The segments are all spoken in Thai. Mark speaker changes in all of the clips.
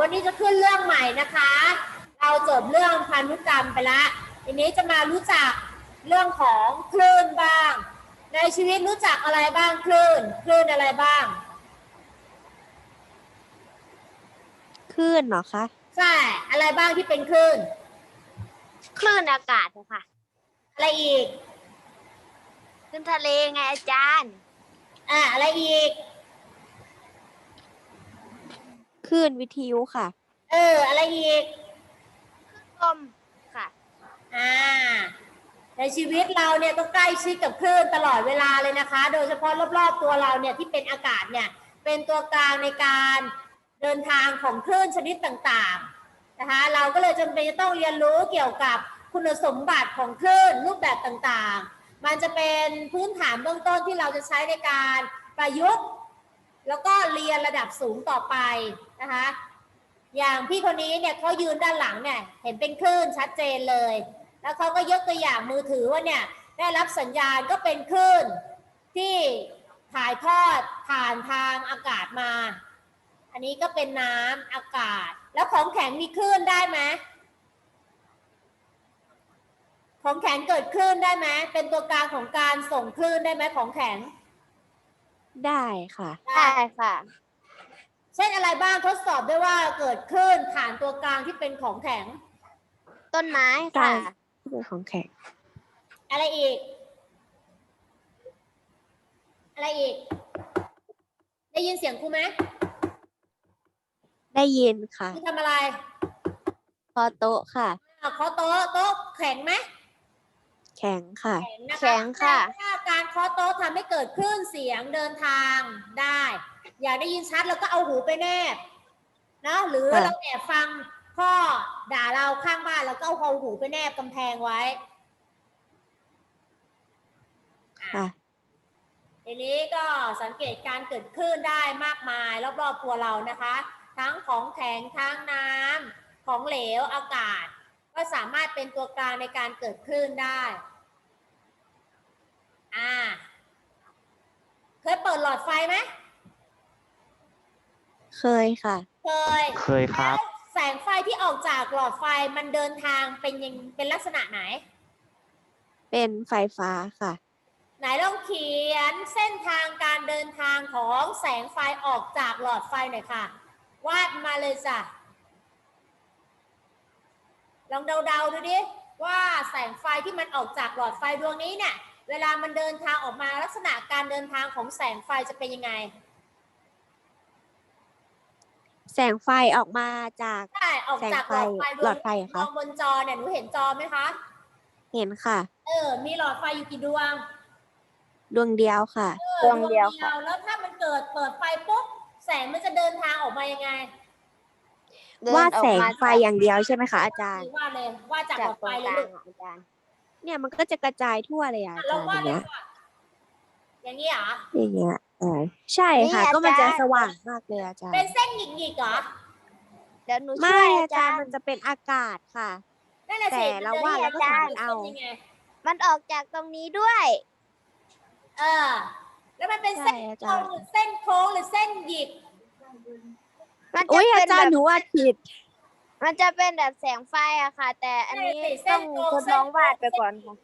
Speaker 1: วันนี้จะขึ้นเรื่องใหม่นะคะ เราจบเรื่องพันธุกรรมไปละทีนี้จะมารู้จักเรื่องของคลื่นบ้าง ในชีวิตรู้จักอะไรบ้างคลื่น คลื่นอะไรบ้าง
Speaker 2: คลื่นเหรอคะ
Speaker 1: ใช่อะไรบ้างที่เป็นคลื่น
Speaker 3: คลื่นอากาศอะค่ะ
Speaker 1: อะไรอีก
Speaker 3: คลื่นทะเลไงอาจารย์
Speaker 1: อ่าอะไรอีก
Speaker 2: คลื่นวิทยุค่ะ
Speaker 1: เออ อะไรอีก
Speaker 3: ลมค่ะ
Speaker 1: อ่า ในชีวิตเราเนี่ยต้องใกล้ชิดกับคลื่นตลอดเวลาเลยนะคะ โดยเฉพาะรอบๆตัวเราเนี่ยที่เป็นอากาศเนี่ยเป็นตัวกลางในการเดินทางของคลื่นชนิดต่างๆนะคะ เราก็เลยจำเป็นจะต้องเรียนรู้เกี่ยวกับคุณสมบัติของคลื่นรูปแบบต่างๆ มันจะเป็นพื้นฐานเบื้องต้นที่เราจะใช้ในการประยุกต์ แล้วก็เรียนระดับสูงต่อไปนะคะ อย่างพี่คนนี้เนี่ยเขายืนด้านหลังเนี่ยเห็นเป็นคลื่นชัดเจนเลย แล้วเขาก็ยกตัวอย่างมือถือว่าเนี่ยได้รับสัญญาณก็เป็นคลื่นที่ถ่ายทอดผ่านทางอากาศมา อันนี้ก็เป็นน้ำอากาศ แล้วของแข็งมีคลื่นได้ไหมของแข็งเกิดคลื่นได้ไหมเป็นตัวกลางของการส่งคลื่นได้ไหมของแข็ง
Speaker 2: ได้ค่ะ
Speaker 3: ได้ค่ะ
Speaker 1: เช่นอะไรบ้างทดสอบด้วยว่าเกิดคลื่นผ่านตัวกลางที่เป็นของแข็ง
Speaker 3: ต้นไม้ค่ะ
Speaker 2: ได้ที่เป็นของแข็ง
Speaker 1: อะไรอีก อะไรอีก ได้ยินเสียงครูไหม
Speaker 2: ได้ยินค่ะ
Speaker 1: ครูทำอะไร
Speaker 2: พอโต๊ะค่ะ
Speaker 1: อ่าเคาะโต๊ะโต๊ะแข็งไหม
Speaker 2: แข็งค่ะ
Speaker 1: แข็งนะคะ
Speaker 3: แข็งค่ะ
Speaker 1: แต่ถ้าการเคาะโต๊ะทำให้เกิดคลื่นเสียงเดินทางได้ อยากได้ยินชัดแล้วก็เอาหูไปแนบนะหรือ
Speaker 2: ค่ะ
Speaker 1: เราแอบฟังพ่อด่าเราข้างบ้านแล้วก็เอาหูไปแนบกำแพงไว้
Speaker 2: ค่ะ
Speaker 1: ทีนี้ก็สังเกตการเกิดคลื่นได้มากมายรอบๆตัวเรานะคะ ทั้งของแข็งทั้งน้ำของเหลวอากาศ ก็สามารถเป็นตัวกลางในการเกิดคลื่นได้ อ่า เคยเปิดหลอดไฟไหม
Speaker 2: เคยค่ะ
Speaker 1: เคย
Speaker 4: เคยครับ
Speaker 1: แล้วแสงไฟที่ออกจากหลอดไฟมันเดินทางเป็นยังเป็นลักษณะไหน
Speaker 2: เป็นไฟฟ้าค่ะ
Speaker 1: ไหนลองเขียนเส้นทางการเดินทางของแสงไฟออกจากหลอดไฟหน่อยค่ะ วาดมาเลยจ้ะ ลองเดาๆดูดิว่าแสงไฟที่มันออกจากหลอดไฟดวงนี้เนี่ย เวลามันเดินทางออกมาลักษณะการเดินทางของแสงไฟจะเป็นยังไง
Speaker 2: แสงไฟออกมาจาก
Speaker 1: ใช่ออกจากหลอดไฟดวง
Speaker 2: หลอดไฟเหรอคะ
Speaker 1: มองบนจอเนี่ยหนูเห็นจอไหมคะ
Speaker 2: เห็นค่ะ
Speaker 1: เออ มีหลอดไฟอยู่กี่ดวง
Speaker 2: ดวงเดียวค่ะ
Speaker 1: เออ
Speaker 3: ดวงเดียวค่ะ
Speaker 1: แล้วถ้ามันเกิดเปิดไฟปุ๊บแสงมันจะเดินทางออกมายังไง
Speaker 3: เดิน
Speaker 2: วาด
Speaker 3: ออก
Speaker 2: แสง
Speaker 3: มา
Speaker 2: ไฟอย่างเดียวใช่ไหมคะอาจาร
Speaker 1: ห
Speaker 2: ย์
Speaker 1: รือว่าเลยว่าจากหล
Speaker 3: จาก
Speaker 1: อด
Speaker 3: ต
Speaker 1: ไฟ
Speaker 3: รง
Speaker 1: เล
Speaker 3: ก
Speaker 1: ย
Speaker 3: ลา
Speaker 1: ลู
Speaker 3: ง
Speaker 1: ก
Speaker 3: อะอาจารย์
Speaker 2: เนี่ยมันก็จะกระจายทั่วเลยอะ
Speaker 1: อะ
Speaker 2: อา
Speaker 1: เรา
Speaker 2: จารย์
Speaker 1: ว่า
Speaker 2: อย่าง
Speaker 1: เล
Speaker 2: เงี้
Speaker 1: ย
Speaker 2: ย
Speaker 1: ค่ะอย่างนี้เหรอ
Speaker 2: อย่างเงี้ยเออใช่ค่ะ
Speaker 3: นี่อาจารย์
Speaker 2: ก็มันจะสว่างมากเลยอาจาร
Speaker 1: เป็น
Speaker 2: ย์
Speaker 1: เส้นหยิกๆเหรอ
Speaker 3: เดี๋ยวหนูช่
Speaker 2: ไม่
Speaker 3: วย
Speaker 2: อา
Speaker 3: อา
Speaker 2: จา
Speaker 3: จารร
Speaker 2: ย์
Speaker 3: ย์
Speaker 2: มันจะเป็นอากาศค่ะ
Speaker 1: นั่นแหละสิ
Speaker 2: แต่เราว่าเราก็สามารถเอา
Speaker 1: มันจะยังไง
Speaker 3: มันออกจากตรงนี้ด้วย
Speaker 1: เออ แล้วมันเป็น
Speaker 2: ใช่
Speaker 1: เส้น
Speaker 2: อา
Speaker 1: ต
Speaker 2: จาร
Speaker 1: ร
Speaker 2: ย์
Speaker 1: งหรือเส้นโค้งหรือเส้นหยิก
Speaker 3: มันจะ
Speaker 2: อุ้ย
Speaker 3: เป็
Speaker 2: อานจาร
Speaker 3: แบ
Speaker 2: ย์
Speaker 3: บ
Speaker 2: หนูว่าผิด
Speaker 3: มันจะเป็นแบบแสงไฟอะค่ะ แต่อันนี้
Speaker 1: ใช่สิเส้
Speaker 3: ต้อนง
Speaker 1: โค้ง
Speaker 3: ทด
Speaker 1: เส้น
Speaker 3: ลองวาดไป
Speaker 1: โค้ง
Speaker 3: ก่อนค่ะ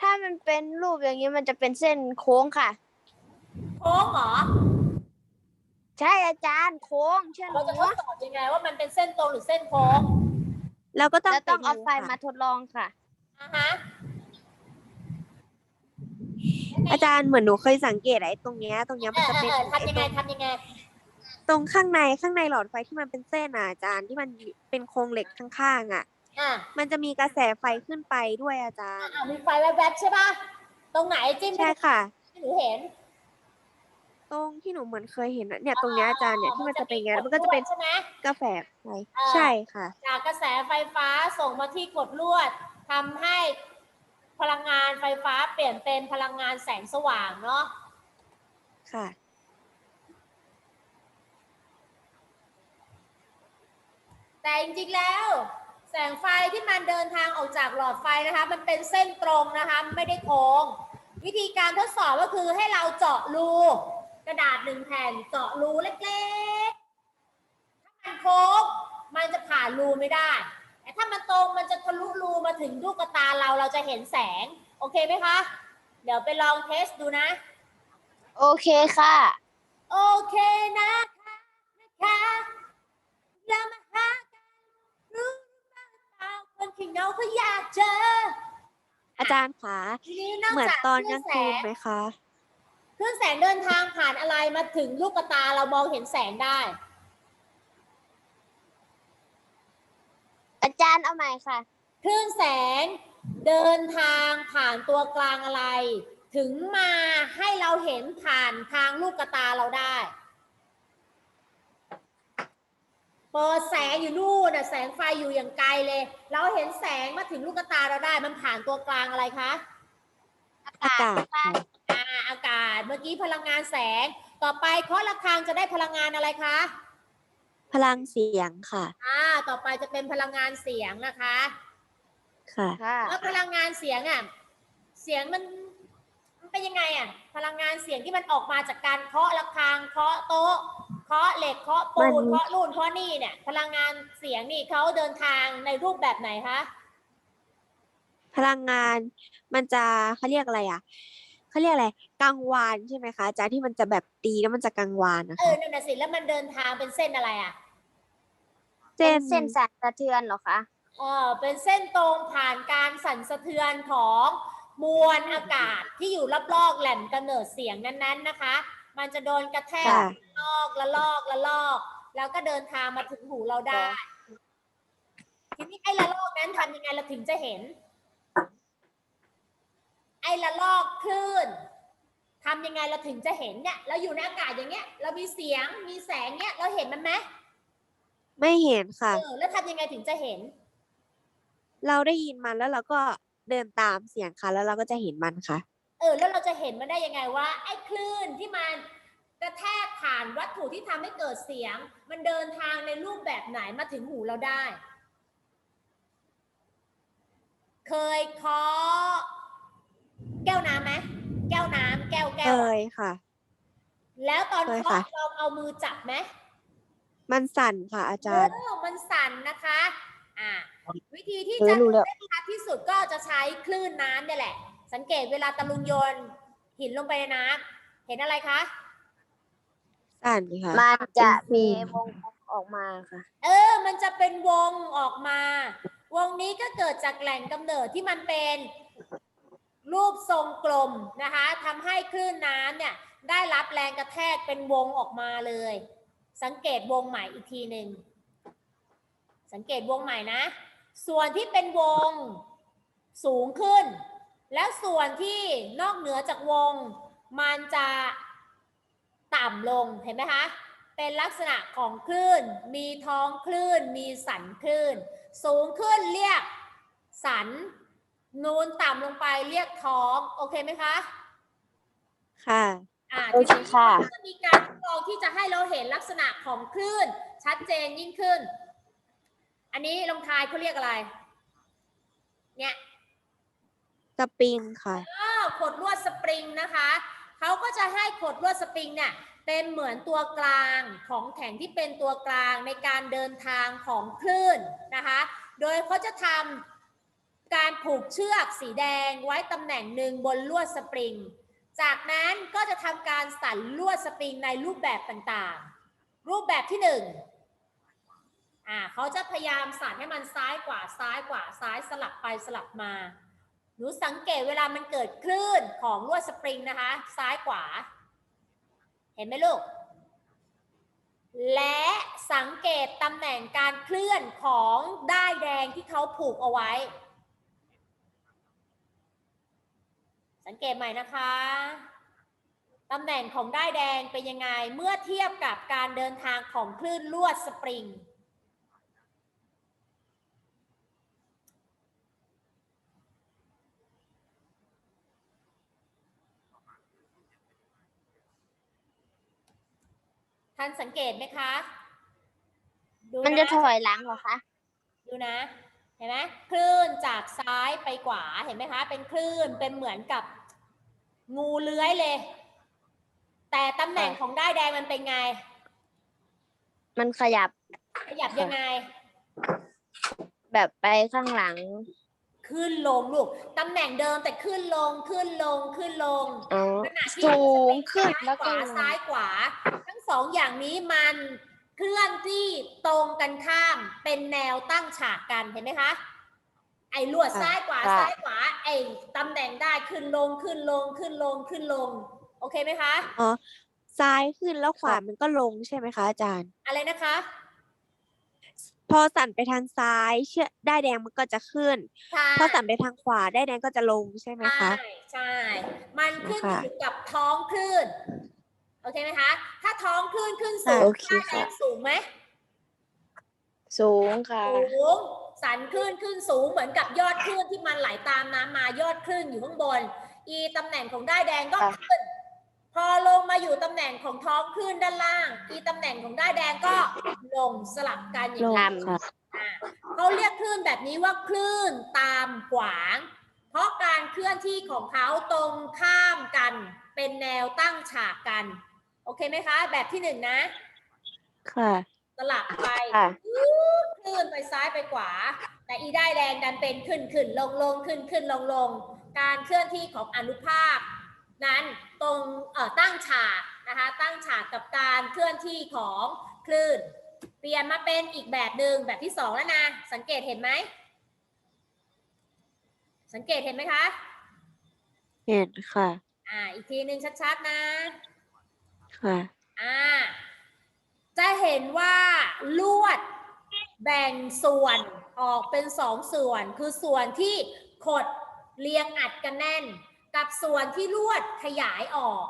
Speaker 3: ถ้ามันเป็นรูปอย่างนี้มันจะเป็นเส้นโค้งค่ะ
Speaker 1: โค้งเหรอ
Speaker 3: ใช่อาจารย์โค้งเชื่อห
Speaker 1: เรา
Speaker 3: นู
Speaker 1: จะทดสอบยังไงว่ามันเป็นเส้นตรงหรือเส้นโค้ง
Speaker 2: เราก็ต้อง
Speaker 3: แล้วต้อง
Speaker 2: ป
Speaker 3: เอา
Speaker 2: ดู
Speaker 3: ไฟ
Speaker 2: ค่ะ
Speaker 3: มาทดลองค่ะ
Speaker 1: อะฮะ
Speaker 2: อาจารย์เหมือนหนูเคยสังเกตไอ้ตรงเนี้ย ตรงเนี้ย
Speaker 1: เอ
Speaker 2: มัน
Speaker 1: อ
Speaker 2: จะ
Speaker 1: เอ
Speaker 2: เป็น
Speaker 1: อเออทำยังไง
Speaker 2: ไอ้ตรง
Speaker 1: ทำยังไง
Speaker 2: ตรงข้างในข้างในหลอดไฟที่มันเป็นเส้นอะอาจารย์ที่มันเป็นโครงเหล็กข้างๆอะ
Speaker 1: อะ
Speaker 2: มันจะมีกระแสไฟขึ้นไปด้วยอาจารย์
Speaker 1: อะมีไฟแวบๆใช่ป่ะ ตรงไหนจิ้ม
Speaker 2: ใช่ค่ะ
Speaker 1: ที่หนูเห็น
Speaker 2: ตรงที่หนูเหมือนเคยเห็นอะเนี่ยตรงเนี้ยอาจารย์เนี่ยที่มันจะเป็นอย่างเงี้ยแล้วมันก็จะเป็น
Speaker 1: ใช่ไหม
Speaker 2: กระแสไฟ
Speaker 1: เออ
Speaker 2: ใช่ค่ะ
Speaker 1: จากกระแสไฟฟ้าส่งมาที่กดลวดทำให้พลังงานไฟฟ้าเปลี่ยนเป็นพลังงานแสงสว่างเนาะ
Speaker 2: ค่ะ
Speaker 1: แต่จริงๆแล้ว แสงไฟที่มันเดินทางออกจากหลอดไฟนะคะ มันเป็นเส้นตรงนะคะ ไม่ได้โค้ง วิธีการทดสอบก็คือให้เราเจาะรูกระดาษหนึ่งแผ่นเจาะรูเล็กโค้งมันจะผ่านรูไม่ได้ แต่ถ้ามันตรงมันจะทะลุรูมาถึงลูกตาเราเราจะเห็นแสง โอเคไหมคะ เดี๋ยวไปลองเทสดูนะ
Speaker 3: โอเคค่ะ
Speaker 1: โอเคนะคะนะคะอย่ามาหากัน รู้หรือเปล่าคนที่เหงาเขาอยากเจอ
Speaker 2: อาจารย์คะ
Speaker 1: ทีนี้นอก
Speaker 2: เหมือน
Speaker 1: จาก
Speaker 2: ตอน
Speaker 1: ค
Speaker 2: ก
Speaker 1: ลื่
Speaker 2: ลาง
Speaker 1: แส
Speaker 2: คืน
Speaker 1: ง
Speaker 2: ไหมคะ
Speaker 1: เครื่องแสงเดินทางผ่านอะไรมาถึงลูกตาเรามองเห็นแสงได้
Speaker 3: อาจารย์เอาใหม่ค่ะ
Speaker 1: คลื่นแสงเดินทางผ่านตัวกลางอะไร ถึงมาให้เราเห็นผ่านทางลูกตาเราได้ เปิดแสงอยู่นู่นน่ะแสงไฟอยู่อย่างไกลเลย เราเห็นแสงมาถึงลูกตาเราได้มันผ่านตัวกลางอะไรคะ
Speaker 2: อากาศค่ะ
Speaker 1: อ่าอากาศเมื่อกี้พลังงานแสงต่อไปเคาะระฆังจะได้พลังงานอะไรคะ
Speaker 2: พลังเสียงค่ะ
Speaker 1: อ่าต่อไปจะเป็นพลังงานเสียงนะคะ
Speaker 2: ค่ะ
Speaker 3: ค่ะ
Speaker 1: แล้วพลังงานเสียงอะเสียงมันมันเป็นยังไงอะพลังงานเสียงที่มันออกมาจากการเคาะระฆังเคาะโต๊ะ เคาะเหล็กเคาะปู
Speaker 2: มันน
Speaker 1: เคาะรุ่นเคาะนี่เนี่ย พลังงานเสียงนี่เขาเดินทางในรูปแบบไหนคะ
Speaker 2: พลังงานมันจะเขาเรียกอะไรอะเขาเรียกอะไรกังวานใช่ไหมคะอาจารย์ที่มันจะแบบตีแล้วมันจะกังวานนะ
Speaker 1: เออ
Speaker 2: คะ
Speaker 1: นั่นน่ะสิแล้วมันเดินทางเป็นเส้นอะไรอะ
Speaker 2: เส้น
Speaker 3: เส้นสั่นสะเทือนเหรอคะ
Speaker 1: เออเป็นเส้นตรงผ่านการสั่นสะเทือนของมวลอากาศที่อยู่รอบๆแหล่งกำเนิดเสียงนั้นๆนะคะ มันจะโดนกระแทก
Speaker 2: ค่ะ
Speaker 1: ลอกละลอกละลอก แล้วก็เดินทางมาถึงหูเราได้ ทีนี้ไอ้ละลอกนั้นทำยังไงเราถึงจะเห็น ไอ้ละลอกคลื่นทำยังไงเราถึงจะเห็นเนี่ยเราอยู่ในอากาศอย่างเงี้ย เรามีเสียงมีแสงเนี่ยเราเห็นมันไหม
Speaker 2: ไม่เห็นค่ะ
Speaker 1: เออแล้วทำยังไงถึงจะเห็น
Speaker 2: เราได้ยินมันแล้วเราก็เดินตามเสียงค่ะ แล้วเราก็จะเห็นมันค่ะ
Speaker 1: เออแล้วเราจะเห็นมันได้ยังไงว่าไอ้คลื่นที่มันกระแทกผ่านวัตถุที่ทำให้เกิดเสียง มันเดินทางในรูปแบบไหนมาถึงหูเราได้ เคยเคาะแก้วน้ำไหมแก้วน้ำแก้วแก้
Speaker 2: เคว
Speaker 1: อะ
Speaker 2: ยค่ะ
Speaker 1: แล้วตอน
Speaker 2: เคย
Speaker 1: เคาะ
Speaker 2: ค่ะ
Speaker 1: เราเอามือจับไหม
Speaker 2: มันสั่นค่ะอาจารย์
Speaker 1: โอ้มันสั่นนะคะ อ่า วิธีที่
Speaker 2: เออ
Speaker 1: จะ
Speaker 2: รู้แล้ว
Speaker 1: ได้ชัดที่สุดก็จะใช้คลื่นน้ำเนี่ยแหละ สังเกตเวลาตะลุงโยนหินลงไปในน้ำเห็นอะไรคะ
Speaker 2: สั่นค่ะ
Speaker 3: มันจะมี
Speaker 2: เป็น
Speaker 3: วงออกมาค่ะ
Speaker 1: เออ มันจะเป็นวงออกมา วงนี้ก็เกิดจากแหล่งกำเนิดที่มันเป็นรูปทรงกลมนะคะทำให้คลื่นน้ำเนี่ยได้รับแรงกระแทกเป็นวงออกมาเลย สังเกตวงใหม่อีกทีหนึ่ง สังเกตวงใหม่นะ ส่วนที่เป็นวงสูงขึ้น แล้วส่วนที่นอกเหนือจากวง มันจะต่ำลงเห็นไหมคะ เป็นลักษณะของคลื่น มีท้องคลื่น มีสันคลื่น สูงขึ้นเรียกสัน นูนต่ำลงไปเรียกท้อง โอเคไหมคะ
Speaker 2: ค่ะ
Speaker 1: อ่า
Speaker 3: โอเคค่ะ
Speaker 1: ทีนี้ก็จะมีการทดลองที่จะให้เราเห็นลักษณะของคลื่น ชัดเจนยิ่งขึ้น อันนี้ลองทายเขาเรียกอะไร เนี่ย
Speaker 2: ส ปริงค่ะ
Speaker 1: ก็ขดลวดสปริงนะคะเขาก็จะให้ขดลวดสปริงเนี่ยเป็นเหมือนตัวกลางของแข็งที่เป็นตัวกลางในการเดินทางของคลื่นนะคะ โดยเขาจะทำการผูกเชือกสีแดงไว้ตำแหน่งหนึ่งบนลวดสปริง จากนั้นก็จะทำการสั่นลวดสปริงในรูปแบบต่างๆ รูปแบบที่หนึ่งอ่าเขาจะพยายามสั่นให้มันซ้ายกว่าซ้ายกว่าซ้ายสลับไปสลับมา นูสังเกตเวลามันเกิดคลื่นของลวดสปริงนะคะ ซ้ายขวา เห็นไหมลูก และสังเกตตำแหน่งการเคลื่อนของด้ายแดงที่เขาผูกเอาไว้ สังเกตใหม่นะคะตำแหน่งของด้ายแดงเป็นยังไงเมื่อเทียบกับการเดินทางของคลื่นลวดสปริง ท่านสังเกตไหมคะดู
Speaker 3: มันจะ
Speaker 1: นะ
Speaker 3: ถอยหลังเหรอคะ
Speaker 1: ดูนะ เห็นไหมคลื่นจากซ้ายไปขวา เห็นไหมคะ เป็นคลื่น เป็นเหมือนกับงูเลื้อยเลย แต่ตำแหน่ง
Speaker 3: ค่ะ
Speaker 1: ของด้ายแดงมันเป็นไง
Speaker 3: มันขยับ
Speaker 1: ยับยังไง
Speaker 3: แบบไปข้างหลัง
Speaker 1: ขึ้นลงลูกตำแหน่งเดิมแต่ขึ้นลงขึ้นลงขึ้นลง
Speaker 3: อ๋อ
Speaker 1: ขณะที่
Speaker 3: สูงขึ้น
Speaker 1: ซ้าย
Speaker 3: แล้ว
Speaker 1: ข
Speaker 3: ก็
Speaker 1: วา
Speaker 3: ลง
Speaker 1: ซ้ายขวา ทั้งสองอย่างนี้มันเคลื่อนที่ตรงกันข้ามเป็นแนวตั้งฉากกันเห็นไหมคะ ไอ้ลวดซ้ายขวาซ้ายขวาไอ้ตำแหน่งได้ขึ้นลงขึ้นลงขึ้นลงขึ้นลง โอเคไหมคะ
Speaker 2: อ๋อซ้ายขึ้นแล้วขวามันก็ลงใช่ไหมคะอาจารย์
Speaker 1: อะไรนะคะ
Speaker 2: พอสั่นไปทางซ้ายเชือกได้ายแดงมันก็จะขึ้น
Speaker 1: ใช่
Speaker 2: พอสั่นไปทางขวาได้ายแดงก็จะลงใช่ไหม
Speaker 1: ใช่
Speaker 2: คะ
Speaker 1: ใช่ มันขึ้นอ
Speaker 2: ค่ะ
Speaker 1: ยู่กับท้องคลื่น โอเคไหมคะ ถ้าท้องคลื่นขึ้นสู
Speaker 2: ค่ะ
Speaker 1: ง
Speaker 3: โอเค
Speaker 1: ได้แร
Speaker 3: ค่ะ
Speaker 1: งสูงไหม
Speaker 3: สูงค่ะ
Speaker 1: สูง สันคลื่นขึ้นสูงเหมือนกับยอดคลื่นที่มันไหลตามน้ำมายอดคลื่นอยู่ข้างบน อีตำแหน่งของได้ายแดงก็
Speaker 3: ค่ะ
Speaker 1: ขึ้น พอลงมาอยู่ตำแหน่งของท้องคลื่นด้านล่างอีตำแหน่งของได้ายแดงก็ลงสลับกันอย่า
Speaker 2: ล
Speaker 1: ง
Speaker 2: ง
Speaker 1: นี้
Speaker 2: ค่ะ
Speaker 1: อ่าเขาเรียกคลื่นแบบนี้ว่าคลื่นตามขวาง เพราะการเคลื่อนที่ของเขาตรงข้ามกันเป็นแนวตั้งฉากกัน โอเคไหมคะ แบบที่หนึ่งนะ
Speaker 2: ค่ะ
Speaker 1: สลับไป
Speaker 3: ค่ะ
Speaker 1: คลื่นไปซ้ายไปขวา แต่อีได้ายแดงดันเป็นขึ้นขึ้นลงลงขึ้นขึ้นลงลงการเคลื่อนที่ของอนุภาค นั้นตรงเอ่อตั้งฉากนะคะตั้งฉากกับการเคลื่อนที่ของคลื่น เปลี่ยนมาเป็นอีกแบบหนึ่งแบบที่สองแล้วนะสังเกตเห็นไหมสังเกตเห็นไหมคะ
Speaker 2: เห็นค่ะ
Speaker 1: อ่าอีกทีหนึ่งชัดๆนะ
Speaker 2: ค่ะ
Speaker 1: อ่าจะเห็นว่าลวดแบ่งส่วนออกเป็นสองส่วน คือส่วนที่ขดเรียงอัดกันแน่น กับส่วนที่ลวดขยายออก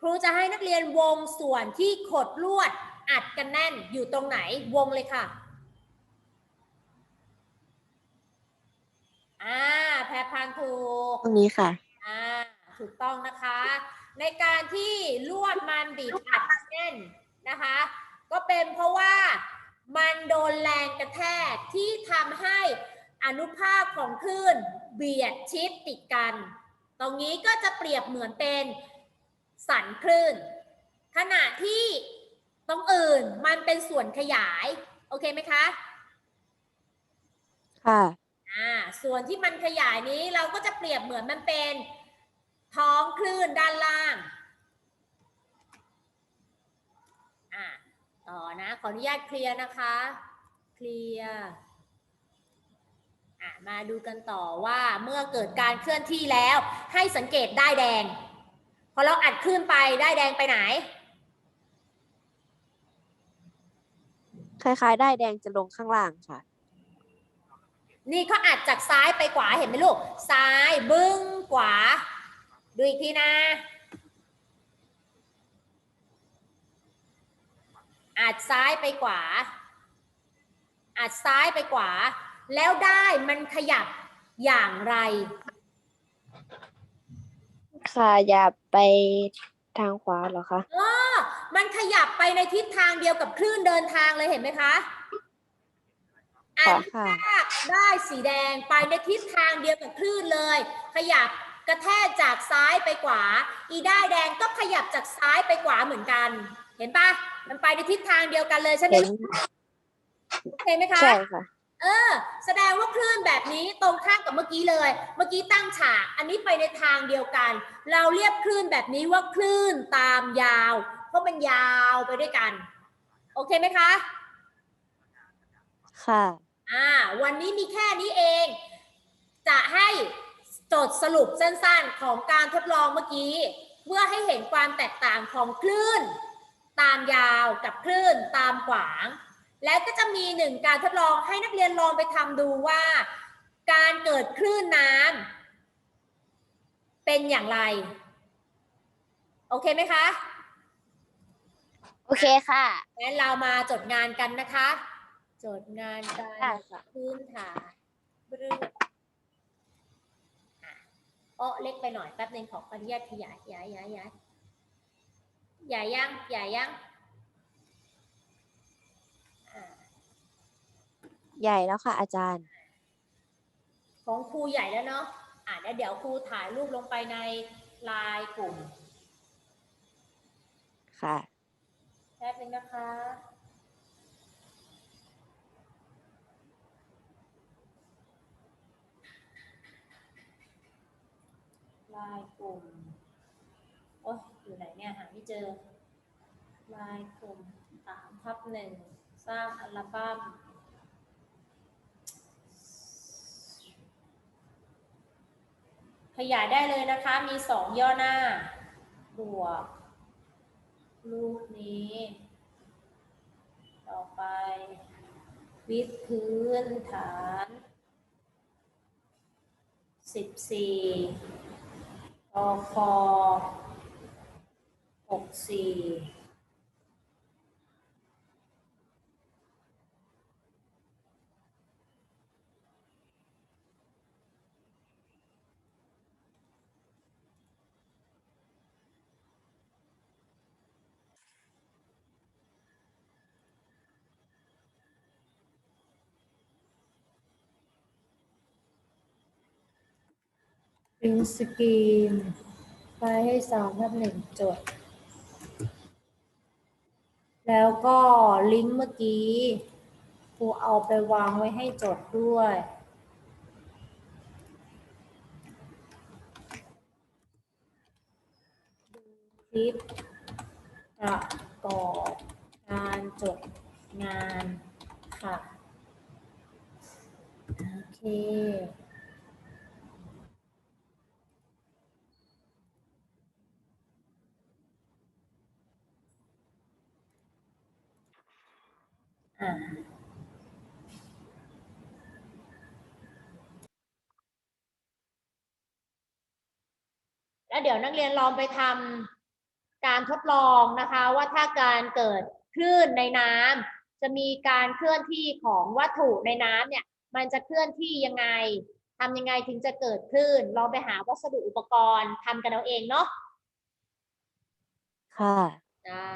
Speaker 1: ครูจะให้นักเรียนวงส่วนที่ขดลวดอัดกันแน่นอยู่ตรงไหนวงเลยค่ะอ่าแพรพันธ์ถูก
Speaker 2: ตรงนี้ค่ะ
Speaker 1: อ่าถูกต้องนะคะ ในการที่ลวดมันบีบอัดแน่นนะคะ ก็เป็นเพราะว่ามันโดนแรงกระแทกที่ทำให้อนุภาคของคลื่นเบียดชิดติดกัน ตรงนี้ก็จะเปรียบเหมือนเป็นสันคลื่น ขณะที่ตรงอื่นมันเป็นส่วนขยาย โอเคไหมคะ
Speaker 2: ค่ะ
Speaker 1: อ่าส่วนที่มันขยายนี้เราก็จะเปรียบเหมือนมันเป็นท้องคลื่นด้านล่างอ่าต่อนะ ขออนุญาตเคลียร์นะคะ เคลียร์อะ มาดูกันต่อว่าเมื่อเกิดการเคลื่อนที่แล้ว ให้สังเกตได้ายแดง พอเราอัดคลื่นไปได้ายแดงไปไหน
Speaker 2: คล้ายๆ ได้ายแดงจะลงข้างล่างค่ะ
Speaker 1: นี่เขาอัดจากซ้ายไปขวาเห็นไหมลูก ซ้ายบึ้งขวา ดูอีกทีนะอัดซ้ายไปขวาอัดซ้ายไปขวา แล้วได้มันขยับอย่างไร
Speaker 3: ค่ะอย่าไปทางขวาเหรอคะ
Speaker 1: อ๋อมันขยับไปในทิศทางเดียวกับคลื่นเดินทางเลยเห็นไหมคะอัน
Speaker 2: ค่ะ
Speaker 1: ลากได้สีแดงไปในทิศทางเดียวกับคลื่นเลย ขยับกระแทกจากซ้ายไปขวา อีได้ายแดงก็ขยับจากซ้ายไปขวาเหมือนกัน เห็นปะมันไปในทิศทางเดียวกันเลยใช่ไหม
Speaker 3: เห็น
Speaker 1: โอเคไหมคะ
Speaker 3: ใช่ค่ะ
Speaker 1: เออ แสดงว่าคลื่นแบบนี้ตรงข้ามกับเมื่อกี้เลย เมื่อกี้ตั้งฉาก อันนี้ไปในทางเดียวกัน เราเรียกคลื่นแบบนี้ว่าคลื่นตามยาว เพราะมันยาวไปด้วยกัน โอเคไหมคะ
Speaker 2: ค่ะ
Speaker 1: อ่า วันนี้มีแค่นี้เอง จะให้จดสรุปสั้นๆของการทดลองเมื่อกี้ เพื่อให้เห็นความแตกต่างของคลื่น ตามยาวกับคลื่นตามขวาง แล้วก็จะมีหนึ่งการทดลองให้นักเรียนลองไปทำดูว่า การเกิดคลื่นน้ำเป็นอย่างไร โอเคไหมคะ
Speaker 3: โอเคค่ะ
Speaker 1: งั้นเรามาจดงานกันนะคะ จดงานกัน
Speaker 3: ได้ค่ะ
Speaker 1: พื้นฐานบรึอะอ้อเล็กไปหน่อยแป๊บนึงขออนุญาตขยายย้ายย้ายย้ายใหญ่ยังใหญ่ยัง
Speaker 2: ใหญ่แล้วค่ะอาจารย์
Speaker 1: ของครูใหญ่แล้วเนาะอะเดี๋ยวครูถ่ายรูปลงไปในลายกลุ่ม
Speaker 2: ค่ะ
Speaker 1: แป๊บนึงนะคะลายกลุ่ม โอ้ยอยู่ไหนเนี่ย หาไม่เจอ ลายกลุ่มสามทับหนึ่ง สร้างอัลบั้ม ขยายได้เลยนะคะ มีสองย่อหน้า บวก รูปนี้ ต่อไป วิดพื้นฐานสิบสี่ตอคหกสี่ ปริ้นสกรีนไปให้สองทับหนึ่งจด แล้วก็ลิงก์เมื่อกี้ครูเอาไปวางไว้ให้จดด้วย คลิปประกอบการจดงานค่ะ โอเค แล้วเดี๋ยวนักเรียนลองไปทำการทดลองนะคะ ว่าถ้าการเกิดคลื่นในน้ำจะมีการเคลื่อนที่ของวัตถุในน้ำเนี่ย มันจะเคลื่อนที่ยังไงทำยังไงถึงจะเกิดคลื่นลองไปหาวัสดุอุปกรณ์ทำกันเอาเองเนาะ
Speaker 2: ค่ะ
Speaker 1: ได้